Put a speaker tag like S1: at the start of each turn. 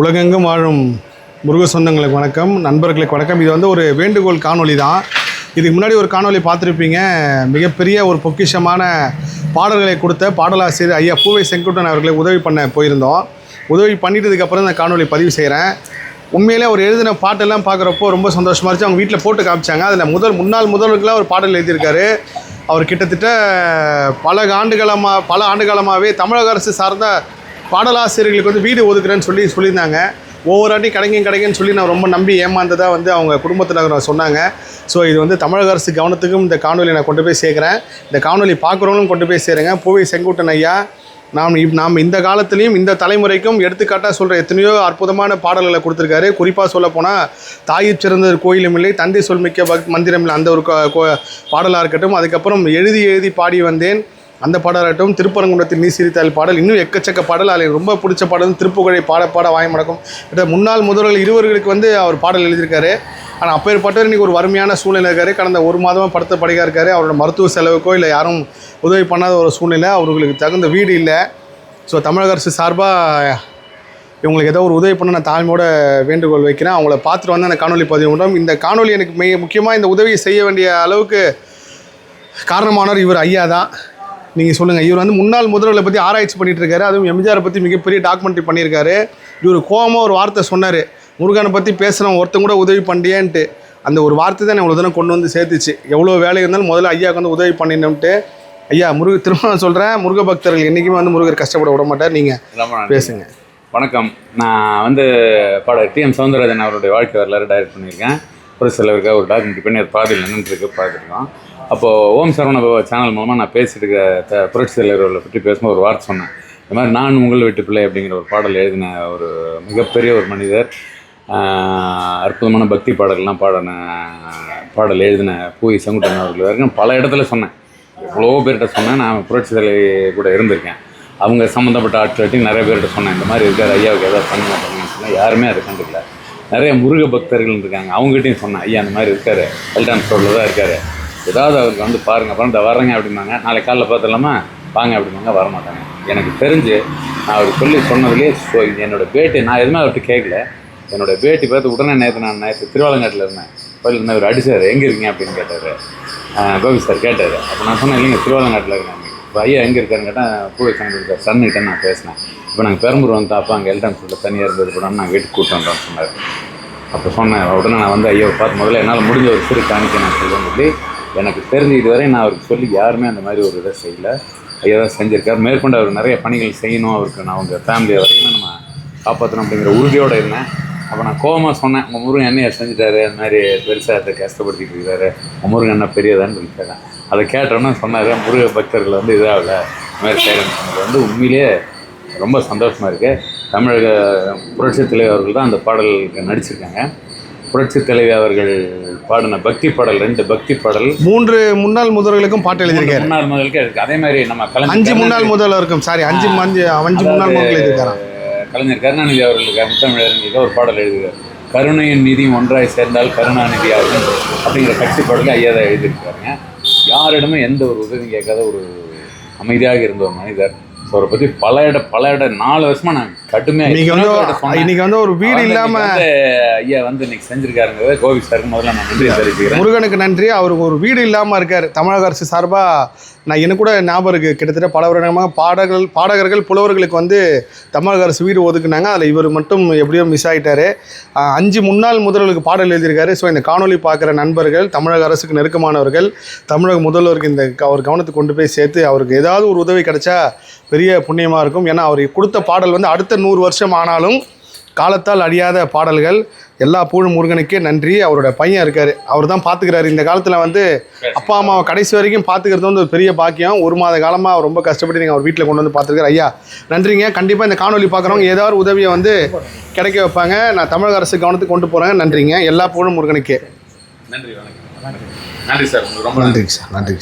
S1: உலகெங்கும் வாழும் முருக சொந்தங்களுக்கு வணக்கம். நண்பர்களுக்கு வணக்கம். இது வந்து ஒரு வேண்டுகோள் காணொளி தான் இதுக்கு முன்னாடி ஒரு காணொளி பார்த்துருப்பீங்க. மிகப்பெரிய ஒரு பொக்கிஷமான பாடல்களை கொடுத்த பாடலாசிரியர் ஐயா பூவை செங்குட்டன் அவர்களை உதவி பண்ண போயிருந்தோம். உதவி பண்ணிட்டதுக்கப்புறம் இந்த காணொலி பதிவு செய்கிறேன் உண்மையிலே அவர் எழுதின பாட்டெல்லாம் பார்க்குறப்போ ரொம்ப சந்தோஷமாக இருந்துச்சு. அவங்க வீட்டில் போட்டு காமிச்சாங்க. அதில் முதல் முன்னாள் முதல்வர்களாக ஒரு பாடல் எழுதியிருக்காரு. அவர் கிட்டத்தட்ட பல ஆண்டுகாலமாக பல ஆண்டுகாலமாகவே தமிழக அரசு சார்ந்த பாடலாசிரியர்களுக்கு வந்து வீடு ஒதுக்குறேன்னு சொல்லி சொல்லியிருந்தாங்க. ஒவ்வொரு ஆட்டி கடைங்க கிடைக்குன்னு சொல்லி நான் ரொம்ப நம்பி ஏமாந்ததாக வந்து அவங்க குடும்பத்தில் சொன்னாங்க. ஸோ இது வந்து தமிழக அரசு கவனத்துக்கும் இந்த காணொலி நான் கொண்டு போய் சேர்க்குறேன். இந்த காணொலி பார்க்குறவங்களும் கொண்டு போய் சேருங்க. பூவை செங்குட்டன் ஐயா நாம் இப் நாம் இந்த காலத்துலேயும் இந்த தலைமுறைக்கும் எடுத்துக்காட்டாக சொல்கிற எத்தனையோ அற்புதமான பாடல்களை கொடுத்துருக்காரு. குறிப்பாக சொல்ல போனால் தாயிற் சிறந்த கோயிலும் இல்லை தந்தை சொல்மிக்க பக் மந்திரம் இல்லை அந்த ஒரு கோ- பாடலாக இருக்கட்டும். அதுக்கப்புறம் எழுதி எழுதி பாடி வந்தேன். அந்த பாடலாகட்டும் திருப்பரங்குன்றத்தில் நீ சிரித்தால் பாடல் இன்னும் எக்கச்சக்க பாடல் அதில் எனக்கு ரொம்ப பிடிச்ச பாடல் திருப்புகழை பாட பாட வாய் மடக்கும். கிட்ட முன்னாள் முதல்வர்கள் இருவர்களுக்கு வந்து அவர் பாடல் எழுதியிருக்காரு. ஆனால் அப்பேற்பட்டவர் இன்றைக்கி ஒரு வறுமையான சூழ்நிலை இருக்காரு. கடந்த ஒரு மாதமாக படுத்த படிக்காக இருக்காரு. அவரோட மருத்துவ செலவுக்கோ இல்லை யாரும் உதவி பண்ணாத ஒரு சூழ்நிலை. அவர்களுக்கு தகுந்த வீடு இல்லை. ஸோ தமிழக அரசு சார்பாக இவங்களுக்கு ஏதோ ஒரு உதவி பண்ண நான் தாழ்மையோட வேண்டுகோள் வைக்கிறேன். அவங்கள பார்த்துட்டு வந்து அந்த காணொலி பதிவு பண்ணுறோம் இந்த காணொலி எனக்கு மெய் முக்கியமாக இந்த உதவியை செய்ய வேண்டிய அளவுக்கு காரணமானவர் இவர் ஐயா தான். நீங்கள் சொல்லுங்கள் இவர் வந்து முன்னாள் முதல்வர்களை பற்றி ஆராய்ச்சி பண்ணிட்டு இருக்காரு. அதுவும் எம்ஜிஆரை பற்றி மிகப்பெரிய டாக்குமெண்ட்ரி பண்ணியிருக்காரு. இவர் கோவமாக ஒரு வார்த்தை சொன்னார். முருகனை பற்றி பேசுகிறோம் ஒருத்தன் கூட உதவி பண்ணியேன்ட்டு அந்த ஒரு வார்த்தை தான் இவ்வளோ தினம் கொண்டு வந்து சேர்த்துச்சு. எவ்வளோ வேலை இருந்தாலும் முதல்ல ஐயாவுக்கு வந்து உதவி பண்ணினோம்ட்டு ஐயா முருக திரும்ப நான் சொல்கிறேன் முருக பக்தர்கள் என்றைக்குமே வந்து முருகர் கஷ்டப்பட விட மாட்டார். நீங்கள். பேசுங்க.
S2: வணக்கம். நான் வந்து பாடகர் டி எம் சவுந்தரராஜன் அவருடைய வாழ்க்கை வரலாறு டைரக்ட் பண்ணியிருக்கேன். ஒரு சிலருக்காக ஒரு டாக்குமெண்ட்ரி பண்ணி அது பாதையில் நின்றுருக்கு பார்த்துருக்கோம். அப்போது ஓம் சரவண பாபா சேனல் மூலமாக நான் பேசிட்டு இருக்க புரட்சி தலைவர்களை பற்றி பேசும்போது ஒரு வார்த்தை சொன்னேன். இந்த மாதிரி நான் உங்கள் வீட்டு பிள்ளை அப்படிங்கிற ஒரு பாடல் எழுதின ஒரு மிகப்பெரிய ஒரு மனிதர் அற்புதமான பக்தி பாடல்கள்லாம் பாடின பாடல் எழுதின பூய் செங்குட்டன் அவர்கள் வரைக்கும் பல இடத்துல சொன்னேன். எவ்வளோ பேர்கிட்ட சொன்னேன். நான் புரட்சி தலைவி கூட இருந்திருக்கேன். அவங்க சம்மந்தப்பட்ட ஆட்கள்ட்டையும் நிறைய பேர்கிட்ட சொன்னேன். இந்த மாதிரி இருக்கார் ஐயாவுக்கு ஏதாவது பண்ணுங்க பண்ணுங்கன்னு சொன்னால் யாருமே அதை கண்டுக்கல. நிறைய முருக பக்தர்கள் இருக்காங்க. அவங்ககிட்டயும் சொன்னேன் ஐயா அந்த மாதிரி இருக்கார். எல்டான் ஸ்டோரில் தான் இருக்காரு. ஏதாவது அவருக்கு வந்து பாருங்கள் அப்புறம் இந்த வரேங்க அப்படிம்பாங்க. நாளைக்கு காலைல பார்த்துலாமா வாங்க அப்படிம்பாங்க வரமாட்டாங்க. எனக்கு தெரிஞ்சு நான் அவர் சொல்லி சொன்னதுலேயே ஸோ என்னோட பேட்டி. நான் எதுவுமே அவர்கிட்ட கேட்கல. என்னோட பேட்டி பார்த்து உடனே நேற்று நான் நேற்று திருவாலங்காட்டில் இருந்தேன். கோயில் இருந்தேன் அவர் அடிச்சார் எங்கே இருக்கீங்க? அப்படின்னு கேட்டார். கோபி சார் கேட்டார். அப்போ நான் சொன்னேன் இல்லைங்க திருவாலங்காட்டில் இருக்கேன். இப்போ ஐயா எங்கே இருக்காருன்னு கேட்டால் பூவை சங்கர் இருக்கார் சன்னிட்ட நான் பேசினேன். இப்போ நாங்கள் பெரம்பூர் வந்து அப்போ அங்கே எல்டன் சொல்லிட்டு தனியாக இருந்தது கூட நான் வீட்டுக்கு கூட்டு வந்தோம்னு சொன்னார். அப்போ சொன்னேன் உடனே நான் வந்து ஐயோ பார்த்து முதல்ல என்னால் முடிஞ்ச ஒரு சிறு காணிக்க நான் சொல்லுவேன் சொல்லி எனக்கு தெரிஞ்சு இதுவரை நான் அவருக்கு சொல்லி யாருமே அந்த மாதிரி ஒரு இதை செய்யலை. ஐயா தான் செஞ்சுருக்கார். மேற்கொண்டு அவர் நிறைய பணிகள் செய்யணும். அவருக்கு நான் அவங்க ஃபேமிலியை வரையும் நம்ம காப்பாற்றணும் அப்படிங்கிற உறுதியோடு இருந்தேன். அப்போ நான் கோவமாக சொன்னேன் உங்கள் முருகன் என்னையை செஞ்சுட்டாரு அந்த மாதிரி பெருசாக அதை கஷ்டப்படுத்திட்டு இருக்காரு. உங்கள் முருகன் என்ன பெரியதான்னு சொல்லி கேட்டேன் அதை கேட்டோன்னே சொன்னார் முருக பக்தர்கள் வந்து இதாகல. இந்த மாதிரி செய்கிறேன்னு சொன்னது வந்து உண்மையிலேயே ரொம்ப சந்தோஷமாக இருக்குது தமிழக புரட்சி தலைவர் அவர்கள் தான் அந்த பாடலுக்கு நடிச்சிருக்காங்க. புரட்சி தலைவி அவர்கள் பாடின பக்தி பாடல் ரெண்டு பக்தி பாடல்.
S1: மூன்று முன்னாள் முதல்வர்களுக்கும் பாட்டு எழுதியிருக்காரு.
S2: முன்னாள் முதலுக்கு இருக்கு. அதே மாதிரி நம்ம கலைஞர்
S1: அஞ்சு முன்னாள் முதல்வருக்கும் சாரி அஞ்சு அஞ்சு அஞ்சு முன்னாள் முதல்கள் எழுதியிருக்காராம்.
S2: கலைஞர் கருணாநிதி அவர்களுக்கு முத்தமிழர்களுக்கு ஒரு பாடல் எழுதுகிறார் கருணையின் நிதியும் ஒன்றாய் சேர்ந்தால் கருணாநிதி ஆகும் அப்படிங்கிற கட்சி பாடலை ஐயா தான் எழுதியிருக்காருங்க. யாரிடமும் எந்த ஒரு உதவியும் கேட்காத ஒரு அமைதியாக இருந்த ஒரு மனிதர். ஸோ அவரை பற்றி பல இட பல இட நாலு வருஷமா நான் கடுமையாக
S1: வந்து. இன்னைக்கு வந்து ஒரு வீடு
S2: அவர்
S1: இல்லாம
S2: இன்னைக்கு வந்து ஐயா வந்து இன்னைக்கு செஞ்சிருக்காருங்கிறத கோபி சாருக்கு முதல்ல நான் நன்றி தெரிவிக்கிறேன்
S1: முருகனுக்கு நன்றி. அவருக்கு ஒரு வீடு இல்லாமல் இருக்கார். தமிழக அரசு சார்பாக நான் எனக்கு கூட ஞாபகம் இருக்குது கிட்டத்தட்ட பல வருடமாக பாடகர்கள் பாடகர்கள் புலவர்களுக்கு வந்து தமிழக அரசு வீடு ஒதுக்குனாங்க. அதில் இவர் மட்டும் எப்படியோ மிஸ் ஆகிட்டாரு அஞ்சு முன்னாள் முதல்வர்களுக்கு பாடல் எழுதியிருக்காரு. ஸோ இந்த காணொளி பார்க்குற நண்பர்கள் தமிழக அரசுக்கு நெருக்கமானவர்கள் தமிழக முதல்வருக்கு இந்த அவர் கவனத்துக்கு கொண்டு போய் சேர்த்து அவருக்கு ஏதாவது ஒரு உதவி கிடைச்சா பெரிய புண்ணியமாக இருக்கும். ஏன்னா அவர் கொடுத்த பாடல் வந்து அடுத்த நூறு வருஷம் ஆனாலும் காலத்தால் அழியாத பாடல்கள். எல்லா புகழும் முருகனுக்கே நன்றி. அவரோட பையன் இருக்காரு. அவர் தான் பார்த்துக்கிறாரு இந்த காலத்தில் வந்து அப்பா அம்மாவை கடைசி வரைக்கும் பார்த்துக்கிறது வந்து ஒரு பெரிய பாக்கியம். ஒரு மாத காலமாக அவர் ரொம்ப கஷ்டப்பட்டு நீங்கள் அவர் வீட்டில் கொண்டு வந்து பார்த்துருக்காரு ஐயா நன்றிங்க. கண்டிப்பாக இந்த காணொலி பார்க்குறவங்க ஏதாவது உதவியை வந்து கிடைக்க வைப்பாங்க. நான் தமிழக அரசு கவனத்துக்கு கொண்டு போகிறேங்க நன்றிங்க. எல்லா புகழும் முருகனுக்கே.
S2: நன்றி வணக்கம். நன்றி சார். ரொம்ப நன்றி
S1: நன்றிங்க சார். நன்றிங்க சார்.